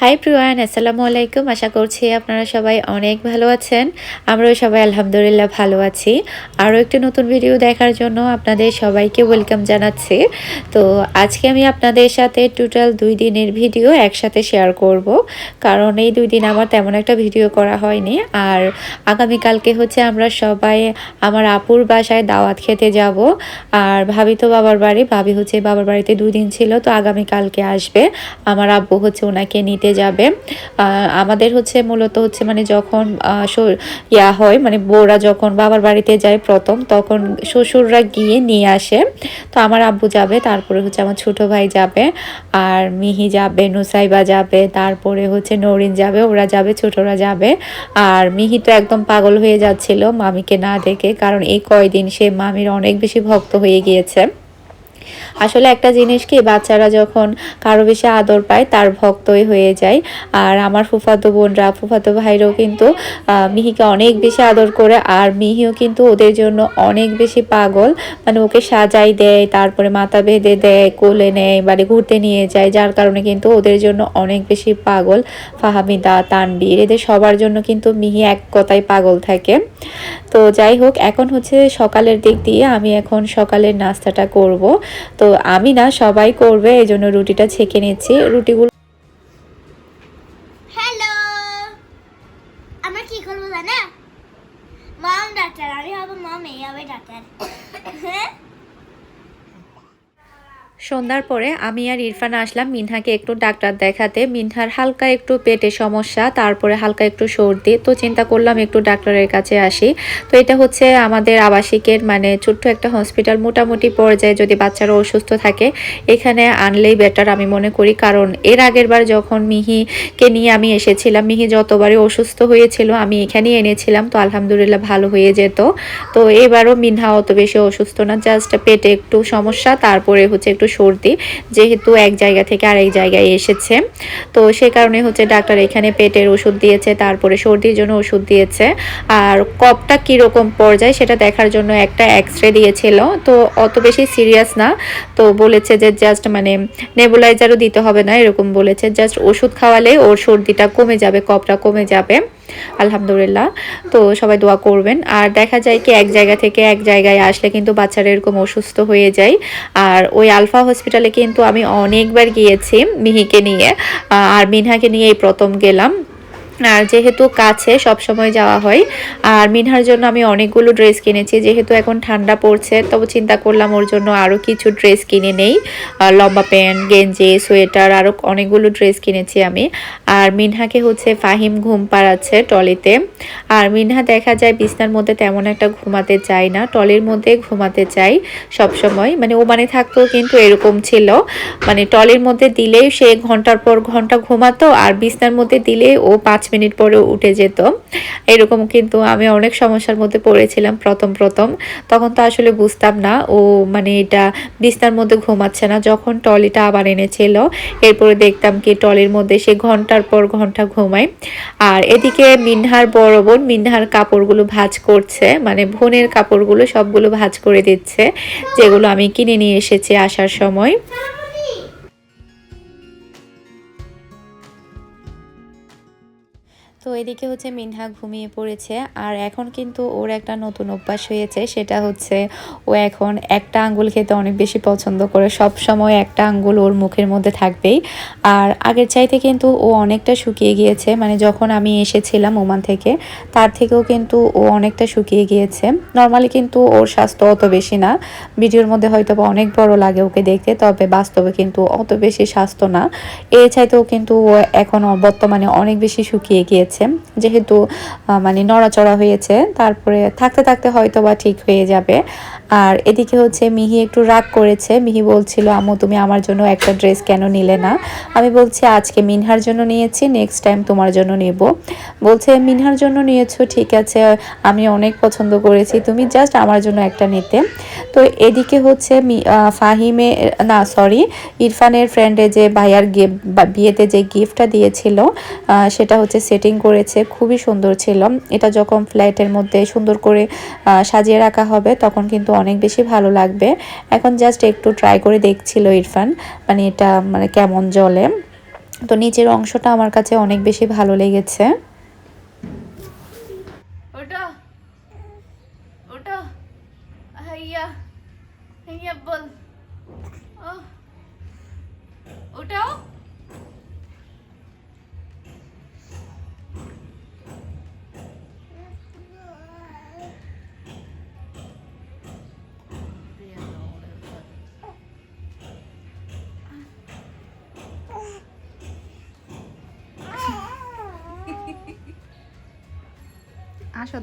High Priyan আসসালামু আলাইকুম আশা করছি আপনারা সবাই অনেক ভালো আছেন আমরাও সবাই আলহামদুলিল্লাহ ভালো আছি আরও একটি নতুন ভিডিও দেখার জন্য আপনাদের সবাইকে ওয়েলকাম জানাচ্ছি তো আজকে আমি আপনাদের সাথে টোটাল দুই দিনের ভিডিও একসাথে শেয়ার করব কারণ এই দুই দিন আমার তেমন একটা ভিডিও করা হয়নি আর আগামীকালকে হচ্ছে আমরা সবাই আমার আপুর বাসায় দাওয়াত খেতে যাব আর ভাবি তো বাবার বাড়ি ভাবি হচ্ছে বাবার বাড়িতে দুই দিন ছিল তো আগামীকালকে আসবে আমার আব্বু হচ্ছে ওনাকে নিতে যাবে। আমাদের হচ্ছে মূলত হচ্ছে মানে যখন ইয়া হয় মানে বউরা যখন বাবার বাড়িতে যায় প্রথম, তখন শ্বশুররা গিয়ে নিয়ে আসে। তো আমার আব্বু যাবে, তারপরে হচ্ছে আমার ছোট ভাই যাবে, আর মিহি যাবে, নুসাইবা যাবে, তারপরে হচ্ছে নরিন যাবে, ওরা যাবে, ছোটরা যাবে। আর মিহি তো একদম পাগল হয়ে যাচ্ছিল মামিকে না দেখে, কারণ এই কয়দিন সে মামির অনেক বেশি ভক্ত হয়ে গিয়েছে। আসলে একটা জিনিস কি, বাচ্চারা যখন কারও বেশি আদর পায়, তার ভক্তই হয়ে যায়। আর আমার ফুফাতো বোনরা, ফুফাতো ভাইরাও কিন্তু মিহিকে অনেক বেশি আদর করে, আর মিহিও কিন্তু ওদের জন্য অনেক বেশি পাগল। মানে ওকে সাজাই দেয়, তারপরে মাথা বেঁধে দেয়, কোলে নেয়, বাড়ি ঘুরতে নিয়ে যায়, যার কারণে কিন্তু ওদের জন্য অনেক বেশি পাগল। ফাহামিদা, তানবীর, এদের সবার জন্য কিন্তু মিহি এক কথায় পাগল থাকে। তো যাই হোক, এখন হচ্ছে সকালের দিক দিয়ে আমি এখন সকালের নাস্তাটা করব। তো আমি না, সবাই করবে এই জন্য রুটিটা ছেঁকে নিচ্ছি। রুটিগুলো হ্যালো হ্যাঁ সন্ধ্যার পরে আমি আর ইরফান আসলাম মিনহাকে একটু ডাক্তার দেখাতে। মিনহার হালকা একটু পেটে সমস্যা, তারপরে হালকা একটু সর্দি। তো চিন্তা করলাম একটু ডাক্তারের কাছে আসি। তো এটা হচ্ছে আমাদের আবাসিকের মানে ছোট্ট একটা হসপিটাল। মোটামুটি পর্যায়ে যদি বাচ্চারা অসুস্থ থাকে, এখানে আনলেই বেটার আমি মনে করি। কারণ এর আগের বার যখন মিহিকে নিয়ে আমি এসেছিলাম, মিহি যতবারই অসুস্থ হয়েছিল, আমি এখানেই এনেছিলাম। তো আলহামদুলিল্লাহ ভালো হয়ে যেত। তো এবারও মিনহা অত বেশি অসুস্থ না জাস্ট পেটে একটু সমস্যা, তারপরে হচ্ছে একটু সর্দি, যেহেতু এক জায়গা থেকে আরেক জায়গায় এসেছে। তো সে কারণে হচ্ছে ডাক্তার এখানে পেটের ওষুধ দিয়েছে, তারপরে সর্দির জন্য ওষুধ দিয়েছে। আর কপটা কীরকম পর্যায়ে সেটা দেখার জন্য একটা এক্স রে দিয়েছিল। তো অত বেশি সিরিয়াস না। তো বলেছে যে জাস্ট মানে নেবুলাইজারও দিতে হবে না, এরকম বলেছে। জাস্ট ওষুধ খাওয়ালে ওর সর্দিটা কমে যাবে কপটা কমে যাবে। আলহামদুলিল্লাহ। তো সবাই দোয়া করবেন। আর দেখা যায় কি, এক জায়গা থেকে এক জায়গায় আসলে কিন্তু বাচ্চারা এরকম অসুস্থ হয়ে যায়। আর ওই আলফা হসপিটালে কিন্তু আমি অনেকবার গিয়েছি মিহিকে নিয়ে। আর মিনহাকে নিয়ে এই প্রথম গেলাম। আর যেহেতু কাছে সব সময় যাওয়া হয়, আর মিনহার জন্য আমি অনেকগুলো ড্রেস কিনেছি, যেহেতু এখন ঠান্ডা পড়ছে, তবে চিন্তা করলাম ওর জন্য আরও কিছু ড্রেস কিনে নেই। লম্বা প্যান্ট, গেঞ্জি, সোয়েটার আরও অনেকগুলো ড্রেস কিনেছি আমি। আর মিনহাকে হচ্ছে ফাহিম ঘুম পাড়াচ্ছে টলিতে। আর মিনহা দেখা যায় বিছনার মধ্যে তেমন একটা ঘুমাতে চায় না, টলির মধ্যে ঘুমাতে চাই সব সময়। মানে ও মানে থাকতেও কিন্তু এরকম ছিল। মানে টলির মধ্যে দিলেই সে ঘণ্টার পর ঘণ্টা ঘুমাতো, আর বিছনার মধ্যে দিলে ও পাঁচ মিনিট পরে উঠে যেত। এরকম কিন্তু আমি অনেক সমস্যার মধ্যে পড়েছিলাম প্রথম প্রথম। তখন তো আসলে বুঝতাম না, ও মানে এটা বিস্তার মধ্যে ঘুমাচ্ছে না। যখন টলিটা আবার এনেছিল, এরপরে দেখতাম কি টলির মধ্যে সে ঘণ্টার পর ঘণ্টা ঘুমায়। আর এদিকে মিনহার বড় বোন, মিনহার কাপড়গুলো ভাজ করছে মানে বোনের কাপড়গুলো সবগুলো ভাজ করে দিচ্ছে, যেগুলো আমি কিনে নিয়ে এসেছি আসার সময়। তো এদিকে হচ্ছে মিনহা ঘুমিয়ে পড়েছে, আর এখন কিন্তু ওর একটা নতুন অভ্যাস হয়েছে, সেটা হচ্ছে ও এখন একটা আঙ্গুল খেতে অনেক বেশি পছন্দ করে, সব সময় একটা আঙ্গুল ওর মুখের মধ্যে থাকবেই। আর আগের চাইতে কিন্তু ও অনেকটা শুকিয়ে গিয়েছে মানে যখন আমি এসেছিলাম ওমান থেকে, তার থেকেও কিন্তু ও অনেকটা শুকিয়ে গিয়েছে। নর্মালি কিন্তু ওর স্বাস্থ্য অত বেশি না, ভিডিওর মধ্যে হয়তো অনেক বড় লাগে ওকে দেখতে, তবে বাস্তবে কিন্তু অত বেশি স্বাস্থ্য না। এ চাইতেও কিন্তু ও এখন বর্তমানে অনেক বেশি শুকিয়ে গিয়েছে। হয়েছে। যেহেতু মানে নড়াচড়া হয়েছে, তারপরে থাকতে থাকতে হয়তো বা ঠিক হয়ে যাবে। আর এদিকে হচ্ছে মিহি একটু রাগ করেছে। মিহি বলছিল আমু তুমি আমার জন্য একটা ড্রেস কেন নিলে না? আমি বলছি, আজকে মিনহার জন্য নিয়েছি নেক্সট টাইম তোমার জন্য নেব। বলছে, মিনহার জন্য নিয়েছো, ঠিক আছে, আমি অনেক পছন্দ করেছি, তুমি জাস্ট আমার জন্য একটা নিতে। তো এদিকে হচ্ছে ফাহিমে, না সরি ইরফানের ফ্রেন্ডে যে ভাইয়ার বিয়েতে যে গিফটটা দিয়েছিল সেটা হচ্ছে সেটিং করেছে, খুবই সুন্দর ছিল। এটা যখন ফ্ল্যাটের মধ্যে সুন্দর করে সাজিয়ে রাখা হবে, তখন কিন্তু অনেক বেশি ভালো লাগবে। এখন জাস্ট একটু ট্রাই করে দেখছিল ইরফান মানে এটা মানে কেমন জলে তো নিচের অংশটা আমার কাছে অনেক বেশি ভালো লেগেছে।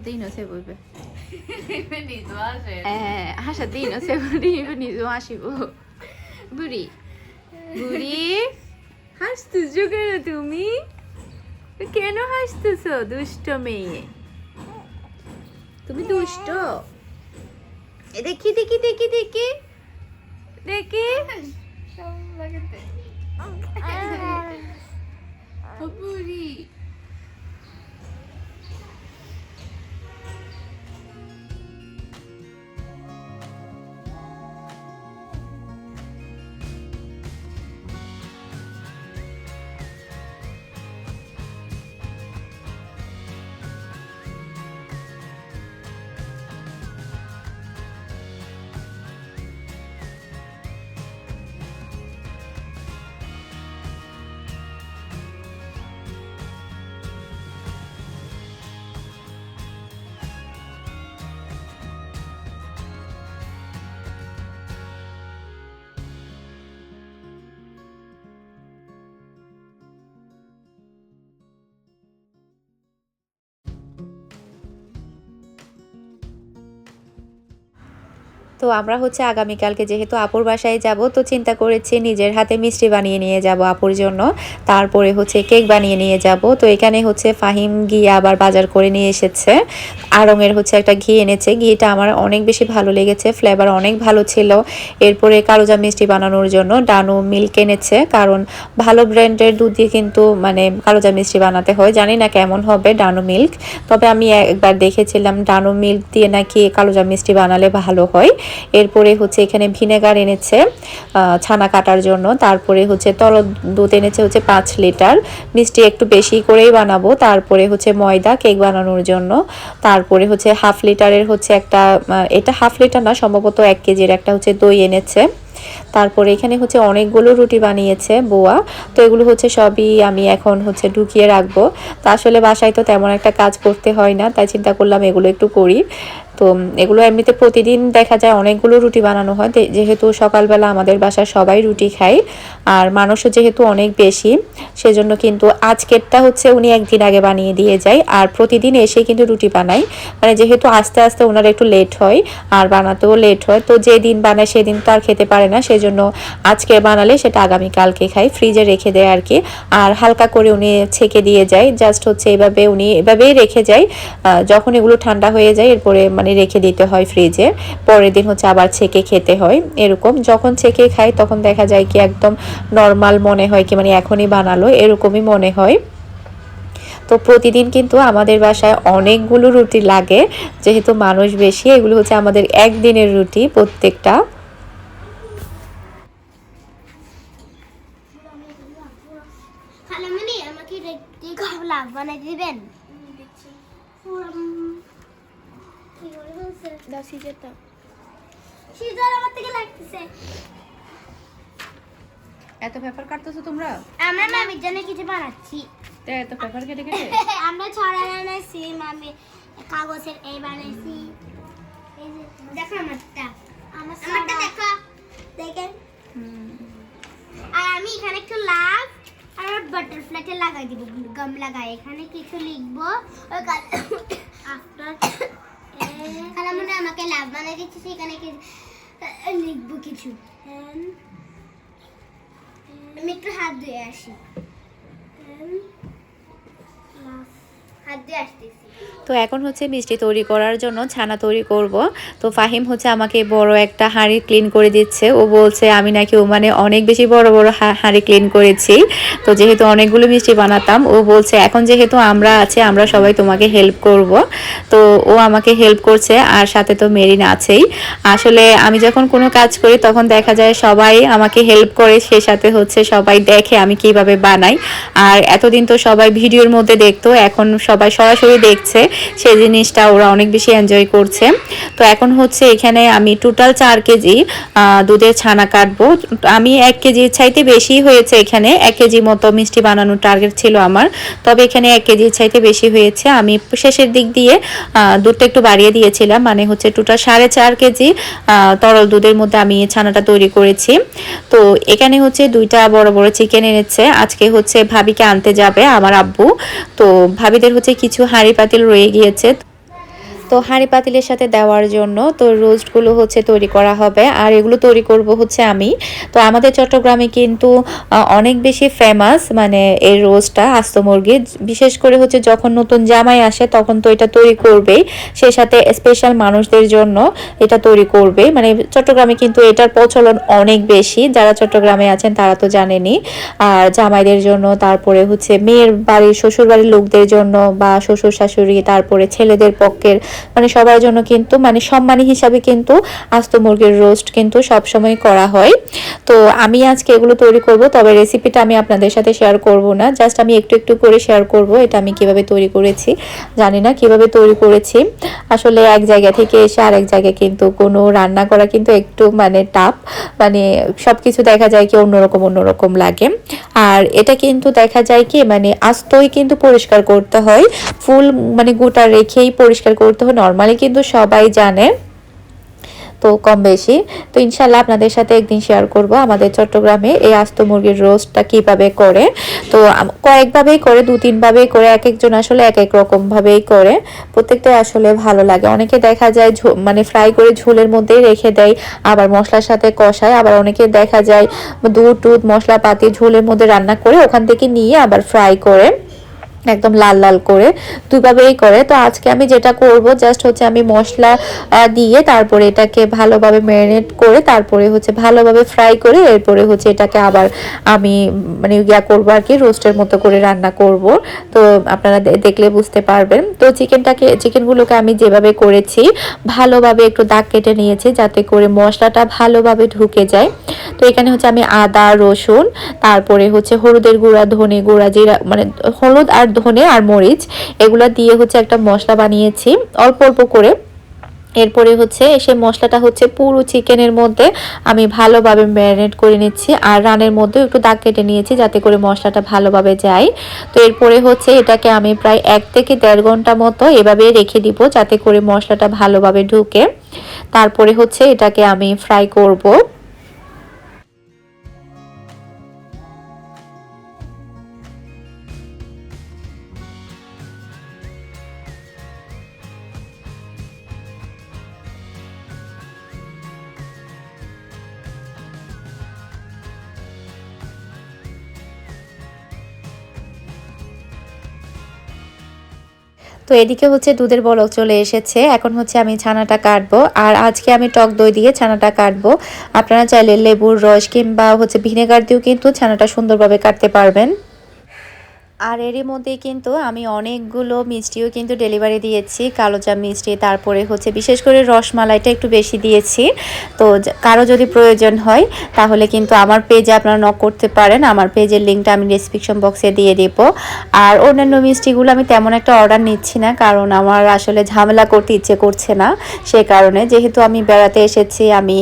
আসতেই নছে বলবে নিজ আসে হ্যাঁ হাসাতেই নছে বুড়ি নিজেও হাসিব বুড়ি বুড়ি হাসতেছো কেন তুমি কেন হাসতেছো দুষ্ট মেয়ে তুমি দুষ্ট এ দেখি দেখি দেখি দেখি দেখি লাগাতে বুড়ি তো আমরা হচ্ছে আগামীকালকে যেহেতু আপুর বাসায় যাব, তো চিন্তা করেছি নিজের হাতে মিষ্টি বানিয়ে নিয়ে যাব আপুর জন্য। তারপরে হচ্ছে কেক বানিয়ে নিয়ে যাব। তো এখানে হচ্ছে ফাহিম গিয়ে আবার বাজার করে নিয়ে এসেছে। আড়ঙের হচ্ছে একটা ঘি এনেছে। ঘিটা আমার অনেক বেশি ভালো লেগেছে ফ্লেভার অনেক ভালো ছিল। এরপরে কালোজা মিষ্টি বানানোর জন্য ডানু মিল্ক এনেছে। কারণ ভালো ব্র্যান্ডের দুধ দিয়ে কিন্তু মানে কালোজা মিষ্টি বানাতে হয়। জানি না কেমন হবে ডানু মিল্ক তবে আমি একবার দেখেছিলাম, ডানু মিল্ক দিয়ে নাকি কালোজা মিষ্টি বানালে ভালো হয়। এরপরে হচ্ছে এখানে ভিনেগার এনেছে ছানা কাটার জন্য। তারপরে হচ্ছে তরল দুধ এনেছে হচ্ছে পাঁচ লিটার। মিষ্টি একটু বেশি করেই বানাবো। তারপরে হচ্ছে ময়দা, কেক বানানোর জন্য। তারপরে হচ্ছে হাফ লিটারের হচ্ছে একটা এটা হাফ লিটার না, সম্ভবত এক কেজির একটা হচ্ছে দই এনেছে। তারপরে এখানে হচ্ছে অনেকগুলো রুটি বানিয়েছে বোয়া। তো এগুলো হচ্ছে সবই আমি এখন হচ্ছে ঢুকিয়ে রাখব। তা আসলে বাসায় তো তেমন একটা কাজ করতে হয় না, তাই চিন্তা করলাম এগুলো একটু করি। তো এগুলো এমনিতে প্রতিদিন দেখা যায় অনেকগুলো রুটি বানানো হয়। যেহেতু সকালবেলা আমাদের বাসায় সবাই রুটি খায়, আর মানুষও যেহেতু অনেক বেশি, সেজন্য কিন্তু আজকেরটা হচ্ছে উনি একদিন আগে বানিয়ে দিয়ে যায়, আর প্রতিদিন এসে কিন্তু রুটি বানাই মানে যেহেতু আস্তে আস্তে ওনার একটু লেট হয়, আর বানাতেও লেট হয়, তো যেদিন বানায় সেদিন তো আর খেতে পারে না, সেজন্য আজকে বানালে সেটা আগামীকালকে খাই ফ্রিজে রেখে দেয় আর কি। আর হালকা করে উনি ছেঁকে দিয়ে যায় জাস্ট হচ্ছে এভাবে উনি এভাবেই রেখে যায় যখন এগুলো ঠান্ডা হয়ে যায়, এরপরে মানে রেখে দিতে হয় ফ্রিজে, পরের দিন হচ্ছে আবার ছেঁকে খেতে হয়। এরকম যখন ছেঁকে খাই তখন দেখা যায় কি একদম নর্মাল মনে হয় কি মানে এখনই বানালো, এরকমই মনে হয়। তো প্রতিদিন কিন্তু আমাদের বাসায় অনেকগুলো রুটি লাগে, যেহেতু মানুষ বেশি, এগুলো হচ্ছে আমাদের একদিনের রুটি প্রত্যেকটা। আমাকে বানাই দিবেন? দাও সিজার দাও। সিজার আমার থেকে লাগতেছে। এত পেপার কাটতেছো তোমরা? আমরা মামির জন্য কিছু বানাচ্ছি। তা এত পেপার কেটে কেটে? আমরা ছড়া বানাইছি মামি কাগজের এই বানাইছি। দেখো আমারটা। আমারটা দেখো। দেখেন। আর আমি এখানে একটু লাভ আর বাটারফ্লাইটা লাগাই দিব। গাম লাগাই। এখানে কিছু লিখব। ওই আফটার খালা মনে হয় আমাকে লাভ বানাই দিচ্ছে সেখানে কি লিখব কিছু। And, আমি একটু হাত ধুয়ে আসি And, love. হাত দিয়ে আসতেছি তো এখন হচ্ছে মিষ্টি তৈরি করার জন্য ছানা তৈরি করব। তো ফাহিম হচ্ছে আমাকে বড় একটা হাঁড়ি ক্লিন করে দিচ্ছে। ও বলছে, আমি নাকি ও মানে অনেক বেশি বড় বড় হাঁড়ি ক্লিন করেছি। তো যেহেতু অনেকগুলো মিষ্টি বানাতাম, ও বলছে, এখন যেহেতু আমরা আছে, আমরা সবাই তোমাকে হেল্প করব। তো ও আমাকে হেল্প করছে, আর সাথে তো মেরিন আছেই। আসলে আমি যখন কোনো কাজ করি, তখন দেখা যায় সবাই আমাকে হেল্প করে, সে সাথে হচ্ছে সবাই দেখে আমি কীভাবে বানাই। আর এতদিন তো সবাই ভিডিওর মধ্যে দেখতো, এখন সবাই সরাসরি দেখছে, সেই জিনিসটা ওরা অনেক বেশি এনজয় করছে। তো এখন হচ্ছে এখানে আমি টোটাল চার কেজি দুধের ছানা কাটবো। আমি এক কেজির চাইতে বেশি হয়েছে এখানে, এক কেজি মতো মিষ্টি বানানোর টার্গেট ছিল আমার। তবে এখানে এক কেজির চাইতে বেশি হয়েছে। আমি শেষের দিক দিয়ে দুধটা একটু বাড়িয়ে দিয়েছিলাম। মানে হচ্ছে টোটাল সাড়ে চার কেজি তরল দুধের মধ্যে আমি ছানাটা তৈরি করেছি। তো এখানে হচ্ছে দুইটা বড় বড় চিকেন এনেছে। আজকে হচ্ছে ভাবিকে আনতে যাবে, আমার আব্বু। তো ভাবিদের হচ্ছে কিছু হাঁড়ি পাতিল রয়ে গিয়েছে। তো হাঁড়ি পাতিলের সাথে দেওয়ার জন্য তো রোস্টগুলো হচ্ছে তৈরি করা হবে। আর এগুলো তৈরি করব হচ্ছে আমি। তো আমাদের চট্টগ্রামে কিন্তু অনেক বেশি ফেমাস মানে এই রোস্টটা, আস্ত মুরগি। বিশেষ করে হচ্ছে যখন নতুন জামাই আসে তখন তো এটা তৈরি করবেই। সেই সাথে স্পেশাল মানুষদের জন্য এটা তৈরি করবে মানে চট্টগ্রামে কিন্তু এটার প্রচলন অনেক বেশি। যারা চট্টগ্রামে আছেন তারা তো জানেনি আর জামাইদের জন্য, তারপরে হচ্ছে মেয়ের বাড়ির শ্বশুর বাড়ির লোকদের জন্য বা শ্বশুর শাশুড়ি, তারপরে ছেলেদের পক্ষের মানে সবার জন্য কিন্তু মানে সম্মানী হিসাবে কিন্তু আস্ত মুরগির রোস্ট কিন্তু সব সময় করা হয়। তো আমি আজকে এগুলো তৈরি করব, তবে রেসিপিটা আমি আপনাদের সাথে শেয়ার করব না। জাস্ট আমি একটু একটু করে শেয়ার করব, এটা আমি কীভাবে তৈরি করেছি, জানি না কীভাবে তৈরি করেছি। আসলে এক জায়গা থেকে এসে আরেক জায়গায় কিন্তু কোনো রান্না করা কিন্তু একটু মানে টাফ মানে সব কিছু দেখা যায় কি অন্যরকম অন্যরকম লাগে। আর এটা কিন্তু দেখা যায় কি মানে আস্তই কিন্তু পরিষ্কার করতে হয় ফুল মানে গোটা রেখেই পরিষ্কার করতে নর্মালি কিন্তু সবাই জানে। তো কম বেশি। তো ইনশাল্লাহ আপনাদের সাথে একদিন শেয়ার করব আমাদের চট্টগ্রামে এই আস্ত মুরগির রোস্টটা কীভাবে করে। তো কয়েকভাবেই করে, দু তিনভাবেই করে এক একজন আসলে এক এক রকমভাবেই করে। প্রত্যেকটাই আসলে ভালো লাগে। অনেকে দেখা যায় মানে ফ্রাই করে ঝোলের মধ্যেই রেখে দেয়, আবার মশলার সাথে কষায়। আবার অনেকে দেখা যায় দুধ টুধ মশলাপাতি ঝোলের মধ্যে রান্না করে ওখান থেকে নিয়ে আবার ফ্রাই করে। একদম লাল লাল করে দুইভাবেই করে। তো আজকে আমি যেটা করব জাস্ট হচ্ছে আমি মশলা দিয়ে তারপরে এটাকে ভালোভাবে ম্যারিনেট করে তারপরে হচ্ছে ভালোভাবে ফ্রাই করে এরপরে হচ্ছে এটাকে আবার আমি মানে ইয়া করব আর কি রোস্টের মতো করে রান্না করব। তো আপনারা দেখলে বুঝতে পারবেন। তো চিকেনটাকে, চিকেনগুলোকে আমি যেভাবে করেছি, ভালোভাবে একটু দাগ কেটে নিয়েছি যাতে করে মশলাটা ভালোভাবে ঢুকে যায়। তো এখানে হচ্ছে আমি আদা, রসুন, তারপরে হচ্ছে হলুদের গুঁড়া, ধনে গুঁড়া, জিরা মানে হলুদ আর ধনে আর মরিচ, এগুলা দিয়ে হচ্ছে একটা মশলা বানিয়েছি। অল্প অল্প করে। এরপরে হচ্ছে সে মশলাটা হচ্ছে পুরো চিকেনের মধ্যে আমি ভালোভাবে ম্যারিনেট করে নিচ্ছি আর রানের মধ্যে একটু দাগ কেটে নিয়েছি যাতে করে মশলাটা ভালোভাবে যায়। তো এরপরে হচ্ছে এটাকে আমি প্রায় এক থেকে দেড় ঘণ্টা মতো এভাবে রেখে দিব যাতে করে মশলাটা ভালোভাবে ঢুকে। তারপরে হচ্ছে এটাকে আমি ফ্রাই করব। তো এদিকে হচ্ছে দুধের বলক চলে এসেছে। এখন হচ্ছে আমি ছানাটা কাটবো আর আজকে আমি টক দই দিয়ে ছানাটা কাটবো। আপনারা চাইলে লেবুর রস কিংবা হচ্ছে ভিনেগার দিয়েও কিন্তু ছানাটা সুন্দরভাবে কাটতে পারবেন। আর এরই মধ্যে কিন্তু আমি অনেকগুলো মিষ্টিও কিন্তু ডেলিভারি দিয়েছি কালোজাম মিষ্টি, তারপরে হচ্ছে বিশেষ করে রসমালাইটা একটু বেশি দিয়েছি। তো কারও যদি প্রয়োজন হয়, তাহলে কিন্তু আমার পেজে আপনারা নক করতে পারেন। আমার পেজের লিঙ্কটা আমি ডিসক্রিপশন বক্সে দিয়ে দেবো। আর অন্যান্য মিষ্টিগুলো আমি তেমন একটা অর্ডার নিচ্ছি না, কারণ আমার আসলে ঝামেলা করতে ইচ্ছে করছে না। সে কারণে যেহেতু আমি বেড়াতে এসেছি, আমি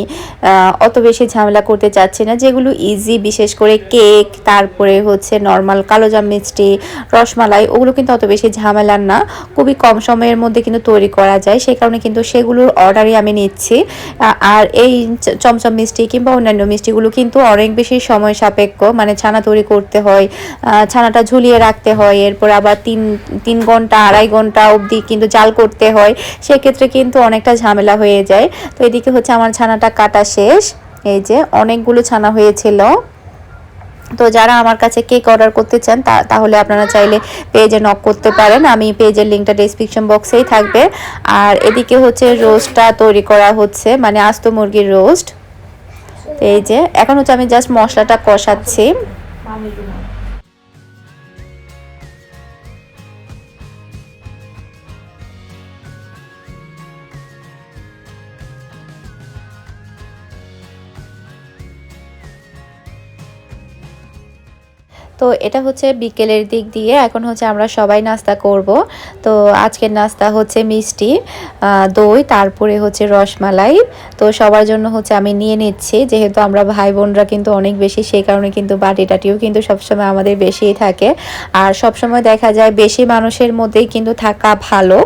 অত বেশি ঝামেলা করতে চাচ্ছি না। যেগুলো ইজি বিশেষ করে কেক তারপরে হচ্ছে নর্মাল কালোজাম মিষ্টি রসমালাই, ওগুলো কিন্তু অত বেশি ঝামেলার না। খুবই কম সময়ের মধ্যে কিন্তু তৈরি করা যায়। সেই কারণে কিন্তু সেগুলোর অর্ডারই আমি নিচ্ছি। আর এই চমচম মিষ্টি কিংবা অন্যান্য মিষ্টিগুলো কিন্তু অনেক বেশি সময় সাপেক্ষ। মানে ছানা তৈরি করতে হয় ছানাটা ঝুলিয়ে রাখতে হয়, এরপর আবার তিন তিন ঘণ্টা, আড়াই ঘণ্টা অবধি কিন্তু জাল করতে হয়। সেক্ষেত্রে কিন্তু অনেকটা ঝামেলা হয়ে যায়। তো এদিকে হচ্ছে আমার ছানাটা কাটা শেষ। এই যে অনেকগুলো ছানা হয়েছিল। তো যারা আমার কাছে কেক অর্ডার করতে চান তাহলে আপনারা চাইলে পেজে নক করতে পারেন। আমি পেজের লিঙ্কটা ডিসক্রিপশন বক্সেই থাকবে। আর এদিকে হচ্ছে রোস্টটা তৈরি করা হচ্ছে মানে আস্ত মুরগির রোস্ট এই যে, এখন হচ্ছে আমি জাস্ট মশলাটা কষাচ্ছি। তো এটা হচ্ছে বিকেলের দিক দিয়ে। এখন হচ্ছে আমরা সবাই নাস্তা করব। তো আজকের নাস্তা হচ্ছে মিষ্টি দই, তারপরে হচ্ছে রসমালাই। তো সবার জন্য হচ্ছে আমি নিয়ে নিচ্ছি। যেহেতু আমরা ভাই বোনরা কিন্তু অনেক বেশি, সেই কারণে কিন্তু বাটি টাটিও কিন্তু সবসময় আমাদের বেশিই থাকে। আর সবসময় দেখা যায় বেশি মানুষের মধ্যেই কিন্তু থাকা ভালো।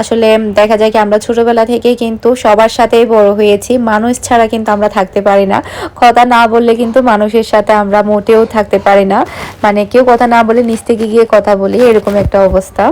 আসলে দেখা যায় কি আমরা ছোটবেলা থেকেই কিন্তু সবার সাথেই বড় হয়েছি। মানুষ ছাড়া কিন্তু আমরা থাকতে পারি না। কথা না বললে কিন্তু মানুষের সাথে আমরা মোটেও থাকতে পারি না। মানে কেউ কথা না বলে নিচ থেকে গিয়ে কথা বলি এরকম একটা অবস্থা।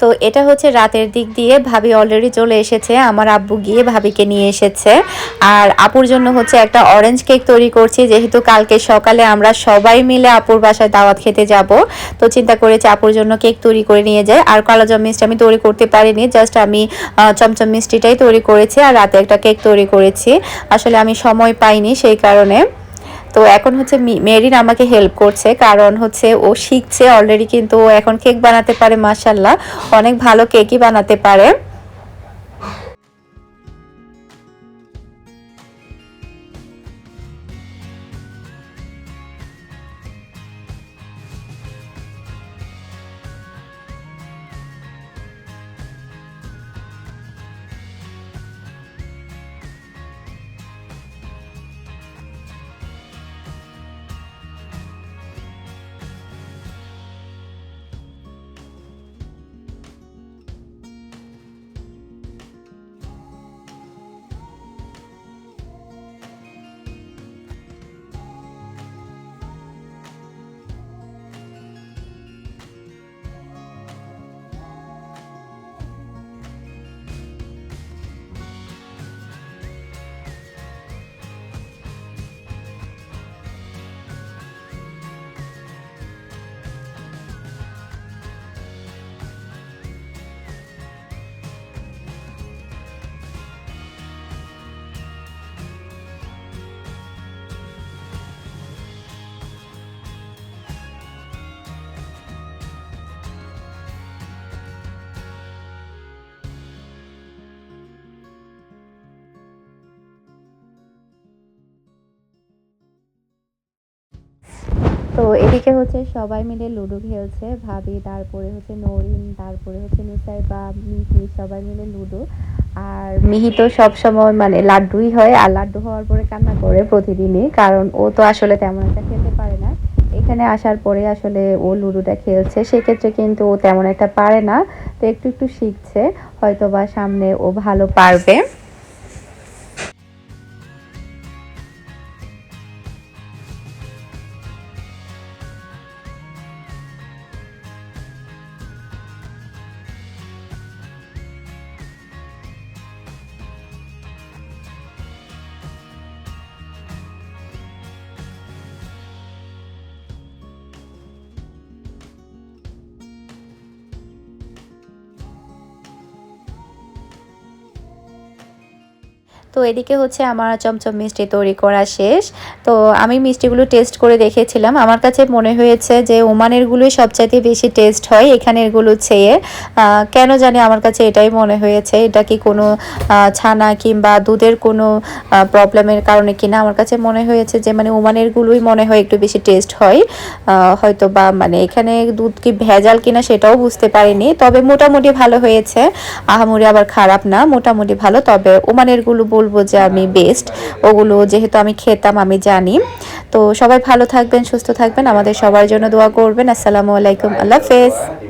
তো এটা হচ্ছে রাতের দিক দিয়ে ভাবি অলরেডি চলে এসেছে, আমার আব্বু গিয়ে ভাবিকে নিয়ে এসেছে। আর আপুর জন্য হচ্ছে একটা অরেঞ্জ কেক তৈরি করছি, যেহেতু কালকে সকালে আমরা সবাই মিলে আপুর বাসায় দাওয়াত খেতে যাব, তো চিন্তা করেছি আপুর জন্য কেক তৈরি করে নিয়ে যাই। আর কালোজাম মিষ্টি আমি তৈরি করতে পারিনি জাস্ট আমি চমচম মিষ্টিটাই তৈরি করেছি, আর রাতে একটা কেক তৈরি করেছি। আসলে আমি সময় পাইনি সেই কারণে। তো এখন হচ্ছে মেরিন আমাকে হেল্প করছে, কারণ হচ্ছে ও শিখছে অলরেডি কিন্তু ও এখন কেক বানাতে পারে মাসাল্লাহ অনেক ভালো কেকই বানাতে পারে। তো এদিকে হচ্ছে সবাই মিলে লুডো খেলছে, ভাবি তারপরে হচ্ছে নরিন, তারপরে হচ্ছে নুসাইবা মিহি, সবাই মিলে লুডো। আর মিহি তো সবসময় মানে লাড্ডুই হয়, আর লাড্ডু হওয়ার পরে কান্না করে প্রতিদিনই, কারণ ও তো আসলে তেমন একটা খেলতে পারে না। এখানে আসার পরে আসলে ও লুডোটা খেলছে, সেক্ষেত্রে কিন্তু ও তেমন একটা পারে না। তো একটু একটু শিখছে হয়তো বা সামনে ও ভালো পারবে। তো এদিকে হচ্ছে আমার চমচম মিষ্টি তৈরি করা শেষ। তো আমি মিষ্টিগুলো টেস্ট করে দেখেছিলাম। আমার কাছে মনে হয়েছে যে ওমানেরগুলোই সবচাইতে বেশি টেস্ট হয় এখানেরগুলো চেয়ে। কেন জানি আমার কাছে এটাই মনে হয়েছে। এটা কি কোনো ছানা কিংবা দুধের কোনো প্রবলেমের কারণে কিনা? আমার কাছে মনে হয়েছে যে মানে ওমানেরগুলোই মনে হয় একটু বেশি টেস্ট হয়। হয়তো বা মানে এখানে দুধ কি ভেজাল কিনা সেটাও বুঝতে পারিনি। তবে মোটামুটি ভালো হয়েছে। আহামরি আবার খারাপ না। মোটামুটি ভালো। তবে ওমানেরগুলো বলব যে আমি বেস্ট ওগুলো যেহেতু আমি খেতাম, আমি জানি। তো সবাই ভালো থাকবেন, সুস্থ থাকবেন। আমাদের সবার জন্য দোয়া করবেন। আসসালামু আলাইকুম। আল্লাহ হাফেজ।